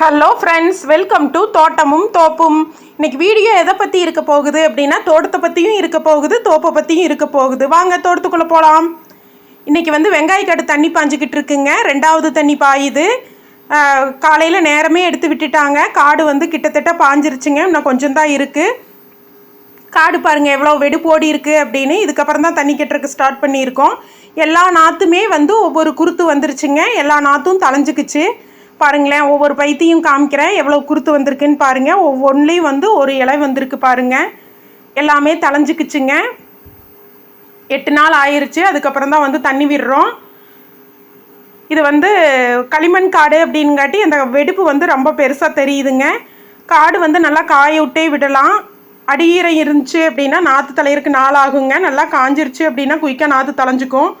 Hello friends welcome to Thottamum Thoppum இன்றைக்கி video எதை பற்றி இருக்க போகுது அப்படின்னா தோட்டத்தை பற்றியும் இருக்க போகுது தோப்பை பற்றியும் இருக்க போகுது. வாங்க தோட்டத்துக்குள்ளே போகலாம் இன்றைக்கி வந்து வெங்காயக்காடு தண்ணி பாஞ்சிக்கிட்டு இருக்குங்க. ரெண்டாவது தண்ணி பாயுது. காலையில் நேரமே எடுத்து விட்டுட்டாங்க. காடு வந்து கிட்டத்தட்ட பாஞ்சிருச்சுங்க. இன்னும் கொஞ்சம் தான் இருக்குது காடு பாருங்கள் எவ்வளோ வெடுப்போடி இருக்குது அப்படின்னு. இதுக்கப்புறம் தான் தண்ணி கட்டுறக்கு ஸ்டார்ட் பண்ணியிருக்கோம். எல்லா நாற்றுமே வந்து ஒவ்வொரு குருத்து வந்துருச்சுங்க. எல்லா நாற்றும் தளைஞ்சிக்குச்சு பாருங்களேன் ஒவ்வொரு பைத்தையும் காமிக்கிறேன். எவ்வளோ குருத்து வந்திருக்குன்னு பாருங்க. ஒவ்வொன்றுலேயும் வந்து ஒரு இலை வந்திருக்கு பாருங்க. எல்லாமே தளைஞ்சிக்குச்சுங்க எட்டு நாள் ஆயிடுச்சு அதுக்கப்புறம் தான் வந்து தண்ணி விடுறோம். இது வந்து களிமண் காடு அப்படின்காட்டி அந்த வெடிப்பு வந்து ரொம்ப பெருசாக தெரியுதுங்க. காடு வந்து நல்லா காய விட்டே விடலாம். அடியீரை இருந்துச்சு அப்படின்னா நாற்று தலையிறக்கு நாள் ஆகுங்க நல்லா காஞ்சிருச்சு அப்படின்னா குயிக்காக நாற்று தலைஞ்சிக்கும்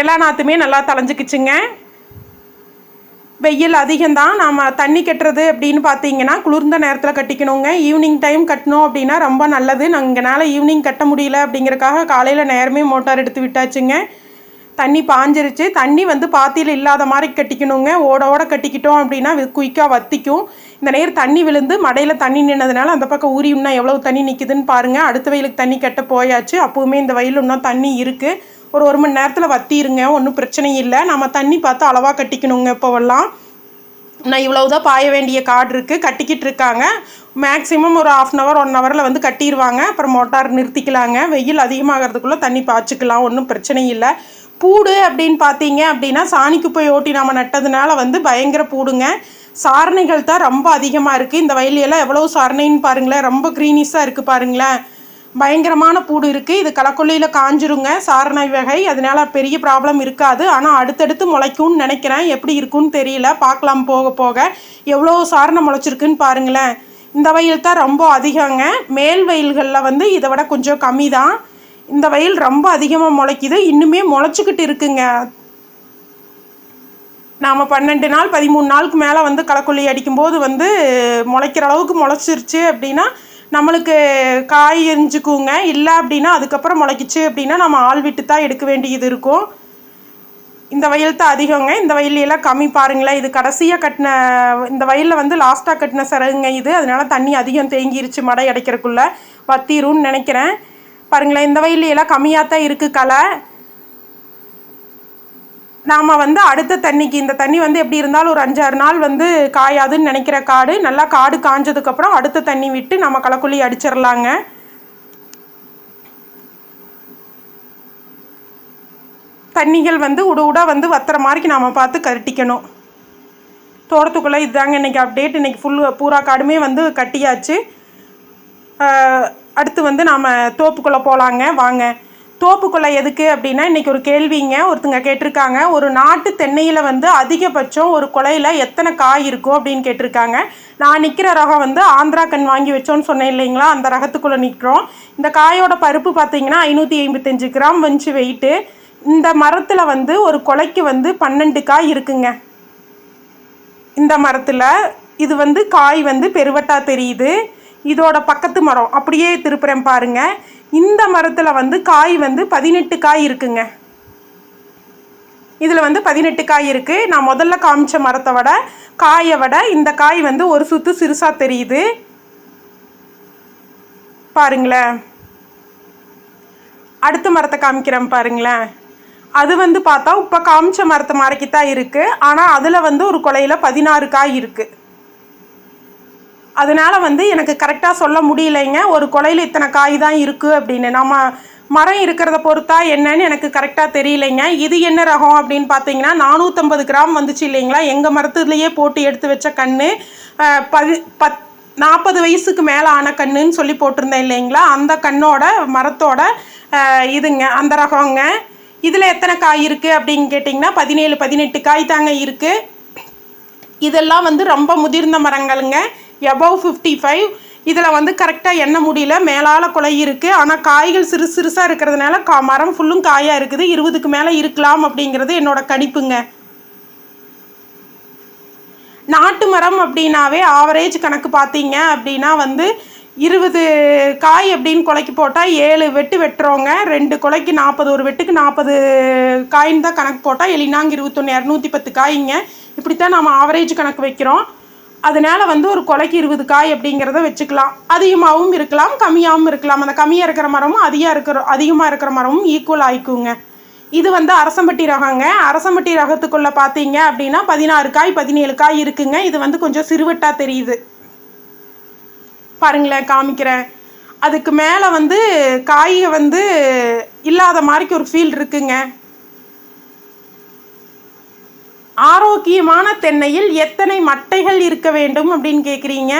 எல்லா நாற்றுமே நல்லா தலைஞ்சிக்கிச்சுங்க வெயில் அதிகம்தான். நாம் தண்ணி கட்டுறது அப்படின்னு பார்த்தீங்கன்னா குளிர்ந்த நேரத்தில் கட்டிக்கணுங்க. ஈவினிங் டைம் கட்டணும் அப்படின்னா ரொம்ப நல்லது. நாங்கள் ஈவினிங் கட்ட முடியல அப்படிங்கிறக்காக காலையில் நேரமே மோட்டார் எடுத்து விட்டாச்சுங்க. தண்ணி பாஞ்சிருச்சு. தண்ணி வந்து பாத்தியில் இல்லாத மாதிரி கட்டிக்கணுங்க. ஓட ஓட கட்டிக்கிட்டோம் அப்படின்னா குயிக்காக வத்திக்கும். இந்த நேரம் தண்ணி விழுந்து மடையில் தண்ணி நின்னதுனால அந்த பக்கம் ஊறி இன்னும் எவ்வளோ தண்ணி நிற்குதுன்னு பாருங்கள் அடுத்த வயலுக்கு தண்ணி கட்ட போயாச்சு. அப்போவுமே இந்த வயல் இன்னும் தண்ணி இருக்குது ஒரு ஒரு மணி நேரத்தில் வத்திருங்க. ஒன்றும் பிரச்சனை இல்லை. நம்ம தண்ணி பார்த்து அளவாக கட்டிக்கணுங்க இப்போவெல்லாம். நான் இவ்வளவுதான் பாய வேண்டிய காடு இருக்குது கட்டிக்கிட்டு இருக்காங்க. மேக்ஸிமம் ஒரு ஆஃப் அன் ஹவர் ஒன் ஹவரில் வந்து கட்டிடுவாங்க அப்புறம் மோட்டார் நிறுத்திக்கலாங்க. வெயில் அதிகமாகிறதுக்குள்ளே தண்ணி பாய்ச்சிக்கலாம். ஒன்றும் பிரச்சனை இல்லை. பூடு அப்படின்னு பார்த்தீங்க அப்படின்னா சாணி குப்பை ஓட்டி நம்ம நட்டதுனால வந்து பயங்கர பூடுங்க. சாரணைகள் தான் ரொம்ப அதிகமாக இருக்குது இந்த வயலியெல்லாம் எவ்வளோ சாரணைன்னு பாருங்களேன். ரொம்ப க்ரீனிஸாக இருக்குது பாருங்களேன். பயங்கரமான பூடு இருக்குது இது களக்கொல்லியில் காஞ்சிருங்க. சாரணை வகை. அதனால் பெரிய ப்ராப்ளம் இருக்காது. ஆனால் அடுத்தடுத்து முளைக்கும்னு நினைக்கிறேன். எப்படி இருக்குன்னு தெரியல. பார்க்கலாம் போக போக. எவ்வளோ சாரணை முளைச்சிருக்குன்னு பாருங்களேன். இந்த வயல் தான் ரொம்ப அதிகங்க. மேல் வயல்களில் வந்து இதை விட கொஞ்சம் கம்மி தான் இந்த வயல் ரொம்ப அதிகமாக முளைக்குது. இன்னுமே முளைச்சிக்கிட்டு இருக்குங்க. நாம் பன்னெண்டு நாள் பதிமூணு நாளுக்கு மேலே வந்து களைக்கொல்லி அடிக்கும்போது வந்து முளைக்கிற அளவுக்கு முளைச்சிருச்சு அப்படின்னா நம்மளுக்கு காய் எரிஞ்சுக்குங்க. இல்லை அப்படின்னா அதுக்கப்புறம் முளைக்கிச்சு அப்படின்னா நம்ம ஆள் விட்டு தான் எடுக்க வேண்டியது இருக்கும். இந்த வயல் தான் அதிகங்க. இந்த வயல்லாம் கம்மி பாருங்களேன். இது கடைசியாக கட்டின இந்த வயலில் வந்து லாஸ்ட்டாக கட்டின சரகுங்க இது. அதனால தண்ணி அதிகம் தேங்கிருச்சு மடை அடைக்கிறக்குள்ளே வத்திரும்னு நினைக்கிறேன். பாருங்களேன் இந்த வயல்லாம் கம்மியாக தான் இருக்குது களை. நாம் வந்து அடுத்த தண்ணிக்கு இந்த தண்ணி வந்து எப்படி இருந்தாலும் ஒரு அஞ்சாறு நாள் வந்து காயாதுன்னு நினைக்கிற காடு. நல்லா காடு காஞ்சதுக்கப்புறம் அடுத்த தண்ணி விட்டு நம்ம களைக்குள்ளி அடிச்சிடலாங்க. தண்ணிகள் வந்து உட உட வந்து வத்துற மாதிரி நாம் பார்த்து கட்டிக்கணும். தோட்டத்துக்குள்ளே இதுதாங்க இன்றைக்கி அப்டேட் இன்றைக்கி ஃபுல் பூரா காடுமே வந்து கட்டியாச்சு. அடுத்து வந்து நாம் தோப்புக்குள்ளே போகலாங்க வாங்க. தோப்புக்குள்ளே எதுக்கு அப்படின்னா இன்றைக்கி ஒரு கேள்விங்க. ஒருத்தங்க கேட்டிருக்காங்க. ஒரு நாட்டு தென்னையில் வந்து அதிகபட்சம் ஒரு குலையில் எத்தனை காய் இருக்கும் அப்படின்னு கேட்டிருக்காங்க. நான் நிற்கிற ரகம் வந்து ஆந்திரா கண் வாங்கி வச்சோன்னு சொன்னேன் இல்லைங்களா? அந்த ரகத்துக்குள்ளே நிற்கிறோம் இந்த காயோட பருப்பு பார்த்தீங்கன்னா ஐநூற்றி ஐம்பத்தஞ்சு கிராம் வஞ்சு வெயிட்டு இந்த மரத்தில் வந்து ஒரு கொலைக்கு வந்து பன்னெண்டு காய் இருக்குங்க. இந்த மரத்தில் இது வந்து காய் வந்து பெருவட்டாக தெரியுது. இதோட பக்கத்து மரம். அப்படியே திருப்புறேன் பாருங்க. இந்த மரத்தில் வந்து காய் வந்து பதினெட்டு காய் இருக்குங்க. இதில் வந்து பதினெட்டு காய் இருக்குது நான் முதல்ல காமிச்ச மரத்தை விட காயை விட இந்த காய் வந்து ஒரு சுத்து சிறுசாக தெரியுது. பாருங்களேன். அடுத்த மரத்தை காமிக்கிறேன் பாருங்களேன். அது வந்து பார்த்தா இப்போ காமிச்ச மரத்தை மறைக்கி தான் இருக்குது ஆனால் அதில் வந்து ஒரு கொலையில் பதினாறு காய் இருக்குது அதனால் வந்து எனக்கு கரெக்டாக சொல்ல முடியலைங்க. ஒரு கொலையில் இத்தனை காய் தான் இருக்குது அப்படின்னு. நம்ம மரம் இருக்கிறத பொறுத்தா என்னன்னு எனக்கு கரெக்டாக தெரியலைங்க. இது என்ன ரகம் அப்படின்னு பார்த்தீங்கன்னா நானூற்றம்பது கிராம் வந்துச்சு இல்லைங்களா? எங்கள் மரத்துலேயே போட்டு எடுத்து வச்ச கன்று பதி பத் நாற்பது வயசுக்கு மேலே ஆன கன்றுன்னு சொல்லி போட்டிருந்தேன் இல்லைங்களா? அந்த கண்ணோட மரத்தோட இதுங்க அந்த ரகங்க. இதில் எத்தனை காய் இருக்குது அப்படின்னு கேட்டிங்கன்னா பதினேழு பதினெட்டு காய் தாங்க இருக்குது இதெல்லாம் வந்து ரொம்ப முதிர்ந்த மரங்களுங்க. எபவ் ஃபிஃப்டி ஃபைவ் இதில் வந்து கரெக்டாக எண்ண முடியல. மேலால் குலை இருக்குது ஆனால் காய்கள் சிறு சிறுசாக இருக்கிறதுனால கா மரம் ஃபுல்லும் காயாக இருக்குது. இருபதுக்கு மேலே இருக்கலாம் அப்படிங்கிறது என்னோடய கணிப்புங்க. நாட்டு மரம் அப்படின்னாவே ஆவரேஜ் கணக்கு பார்த்தீங்க அப்படின்னா வந்து இருபது காய் அப்படின்னு குலைக்கு போட்டால் ஏழு வெட்டு வெட்டுறோங்க. ரெண்டு குலைக்கு நாற்பது ஒரு வெட்டுக்கு நாற்பது காயின்னு தான் கணக்கு போட்டால் எலினாங்க இருபத்தொன்று இரநூத்தி பத்து காய்ங்க. இப்படித்தான் நம்ம ஆவரேஜ் கணக்கு வைக்கிறோம். அதனால வந்து ஒரு கொலைக்கு இருபது காய் அப்படிங்கிறத வச்சுக்கலாம். அதிகமாகவும் இருக்கலாம் கம்மியாகவும் இருக்கலாம். அந்த கம்மியாக இருக்கிற மரமும் அதிகம் இருக்கிற அதிகமாக இருக்கிற மரமும் ஈக்குவல் ஆயிக்குங்க. இது வந்து அரசம்பட்டி ரகங்க. அரசம்பட்டி ரகத்துக்குள்ளே பார்த்தீங்க அப்படின்னா பதினாறு காய் பதினேழு காய் இருக்குங்க. இது வந்து கொஞ்சம் சிறுவட்டாக தெரியுது. பாருங்களேன் காமிக்கிறேன். அதுக்கு மேலே வந்து காயை வந்து இல்லாத மாதிரிக்கு ஒரு ஃபீல் இருக்குங்க. ஆரோக்கியமான தென்னையில் எத்தனை மட்டைகள் இருக்க வேண்டும் அப்படின்னு கேட்குறீங்க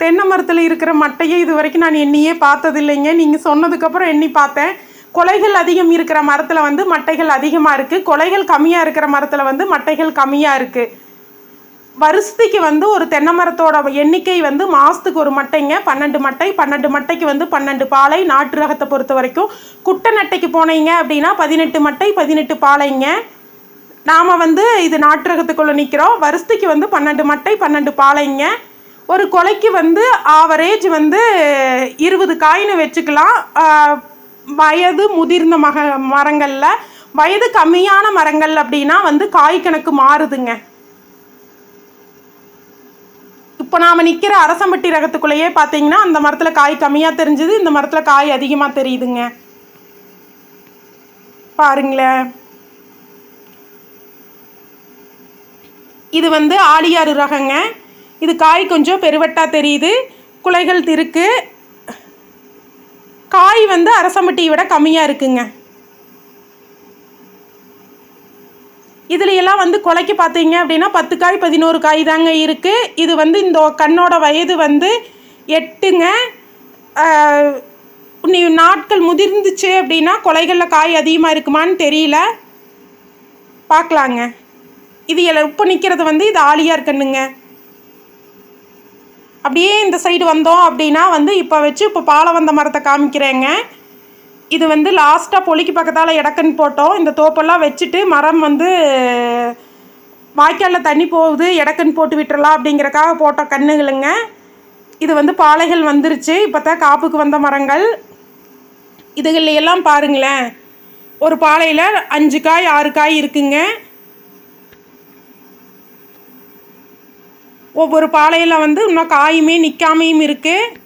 தென்னை மரத்தில் இருக்கிற மட்டையை இது வரைக்கும் நான் எண்ணியே பார்த்ததில்லைங்க. நீங்கள் சொன்னதுக்கப்புறம் எண்ணி பார்த்தேன். கொலைகள் அதிகம் இருக்கிற மரத்தில் வந்து மட்டைகள் அதிகமாக இருக்குது கொலைகள் கம்மியாக இருக்கிற மரத்தில் வந்து மட்டைகள் கம்மியாக இருக்குது வருஷத்துக்கு வந்து ஒரு தென்னை மரத்தோட எண்ணிக்கை வந்து மாதத்துக்கு ஒரு மட்டைங்க. பன்னெண்டு மட்டை பன்னெண்டு மட்டைக்கு வந்து பன்னெண்டு பாலை நாட்டு ரகத்தை பொறுத்த வரைக்கும். குட்டை நட்டைக்கு போனீங்க அப்படின்னா பதினெட்டு மட்டை பதினெட்டு பாலைங்க. நாம் வந்து இது நாட்டு ரகத்துக்குள்ளே நிற்கிறோம் வருஷத்துக்கு வந்து பன்னெண்டு மட்டை பன்னெண்டு பாலைங்க. ஒரு கொலைக்கு வந்து ஆவரேஜ் வந்து இருபது காயின்னு வச்சுக்கலாம். வயது முதிர்ந்த மக மரங்களில். வயது கம்மியான மரங்கள் அப்படின்னா வந்து காய் கணக்கு மாறுதுங்க. இப்போ நாம் நிற்கிற அரசம்பட்டி ரகத்துக்குள்ளேயே பார்த்தீங்கன்னா அந்த மரத்தில் காய் கம்மியாக தெரிஞ்சுது இந்த மரத்தில் காய் அதிகமாக தெரியுதுங்க. பாருங்களேன். இது வந்து ஆலியாறு ரகங்க. இது காய் கொஞ்சம் பெருவட்டாக தெரியுது. குலைகள் இருக்கு காய் வந்து அரசம்பட்டியை விட கம்மியாக இருக்குங்க. இதில் எல்லாம் வந்து கொலைக்கு பார்த்தீங்க அப்படின்னா பத்து காய் பதினோரு காய் தாங்க இருக்குது இது வந்து இந்த கண்ணோட வயது வந்து எட்டுங்க. நீ நாட்கள் முதிர்ந்துச்சு அப்படின்னா கொலைகளில் காய் அதிகமாக இருக்குமான்னு தெரியல. பார்க்கலாங்க. இது இப்போ நிற்கிறது வந்து இது ஆலியாக கண்ணுங்க அப்படியே இந்த சைடு வந்தோம் அப்படின்னா வந்து இப்போ வச்சு இப்போ பாலை வந்த மரத்தை காமிக்கிறேங்க. இது வந்து லாஸ்ட்டாக பொலிக்கு பக்கத்தால் இடக்கன் போட்டோம். இந்த தோப்பெல்லாம் வச்சுட்டு மரம் வந்து வாய்க்காலில் தண்ணி போகுது இடக்கன் போட்டு விட்டுறலாம் அப்படிங்கிறக்காக போட்ட கண்ணுகளுங்க. இது வந்து பாலைகள் வந்துருச்சு. இப்போ தான் காப்புக்கு வந்த மரங்கள். இதுகள்ல எல்லாம் பாருங்களேன். ஒரு பாலையில் அஞ்சு காய் ஆறு காய் இருக்குங்க. ஒவ்வொரு பாலையில் வந்து இன்னும் காயுமே நிற்காமையும் இருக்குது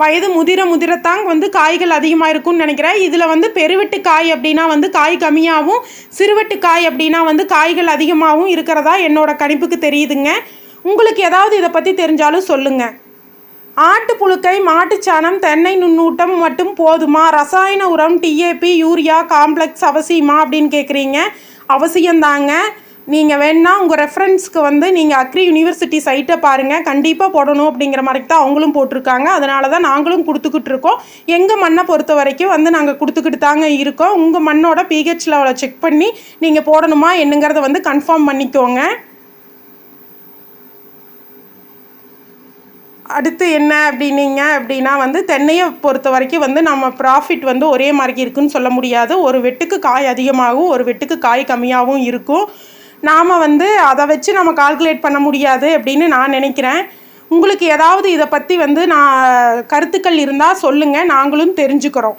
வயது முதிர முதிரத்தாங்க வந்து காய்கள் அதிகமாக இருக்கும்னு நினைக்கிறேன். இதில் வந்து பெருவெட்டு காய் அப்படின்னா வந்து காய் கம்மியாகவும் சிறுவெட்டு காய் அப்படின்னா வந்து காய்கள் அதிகமாகவும் இருக்கிறதா என்னோட கணிப்புக்கு தெரியுதுங்க. உங்களுக்கு ஏதாவது இதை பற்றி தெரிஞ்சாலும் சொல்லுங்கள் ஆட்டு புழுக்கை மாட்டுச்சாணம் தென்னை நுண்ணூட்டம் மட்டும் போதுமா? ரசாயன உரம் டிஏபி யூரியா காம்ப்ளெக்ஸ் அவசியமா அப்படின்னு கேட்குறீங்க அவசியம்தாங்க. நீங்கள் வேணால் உங்கள் ரெஃபரன்ஸ்க்கு வந்து நீங்கள் அக்ரி யூனிவர்சிட்டி சைட்டை பாருங்கள் கண்டிப்பாக போடணும் அப்படிங்கிற மாதிரி தான் அவங்களும் போட்டிருக்காங்க. அதனால தான் நாங்களும் கொடுத்துக்கிட்டு இருக்கோம். எங்கள் மண்ணை பொறுத்த வரைக்கும் வந்து நாங்கள் கொடுத்துக்கிட்டு தாங்க இருக்கோம். உங்கள் மண்ணோட பிஹெச் லெவலை செக் பண்ணி நீங்கள் போடணுமா என்னங்கிறத வந்து கன்ஃபார்ம் பண்ணிக்கோங்க. அடுத்து என்ன அப்படின்னீங்க அப்படின்னா வந்து தென்னையை பொறுத்த வரைக்கும் வந்து நம்ம ப்ராஃபிட் வந்து ஒரே மாதிரி இருக்குன்னு சொல்ல முடியாது. ஒரு வெட்டுக்கு காய் அதிகமாகவும் ஒரு வெட்டுக்கு காய் கம்மியாகவும் இருக்கும். நாம் வந்து அதை வச்சு நம்ம கால்குலேட் பண்ண முடியாது அப்படின்னு நான் நினைக்கிறேன். உங்களுக்கு ஏதாவது இதை பற்றி வந்து நான் கருத்துக்கள் இருந்தால் சொல்லுங்கள் நாங்களும் தெரிஞ்சுக்கிறோம்.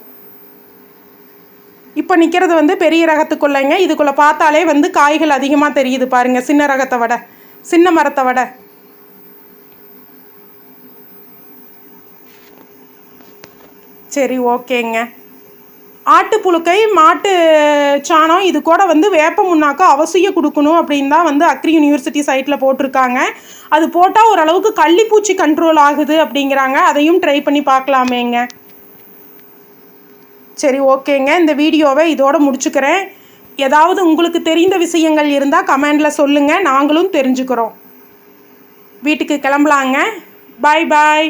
இப்போ நிற்கிறது வந்து பெரிய ரகத்துக்குள்ளேங்க இதுக்குள்ளே பார்த்தாலே வந்து காய்கள் அதிகமாக தெரியுது பாருங்கள் சின்ன ரகத்தை விட சின்ன மரத்தை விட. சரி ஓகேங்க. ஆட்டுப்புழுக்கை மாட்டு சாணம் இது கூட வந்து வேப்ப முன்னாக்கா அவசியம் கொடுக்கணும் அப்படின்னு தான் வந்து அக்ரி யூனிவர்சிட்டி சைட்டில் போட்டிருக்காங்க. அது போட்டால் ஓரளவுக்கு கள்ளிப்பூச்சி கண்ட்ரோல் ஆகுது அப்படிங்கிறாங்க. அதையும் ட்ரை பண்ணி பார்க்கலாமேங்க. சரி ஓகேங்க. இந்த வீடியோவை இதோட முடிச்சுக்கிறேன். ஏதாவது உங்களுக்கு தெரிந்த விஷயங்கள் இருந்தால் கமெண்டில் சொல்லுங்கள் நாங்களும் தெரிஞ்சுக்கிறோம். வீட்டுக்கு கிளம்பலாங்க. பாய் பாய்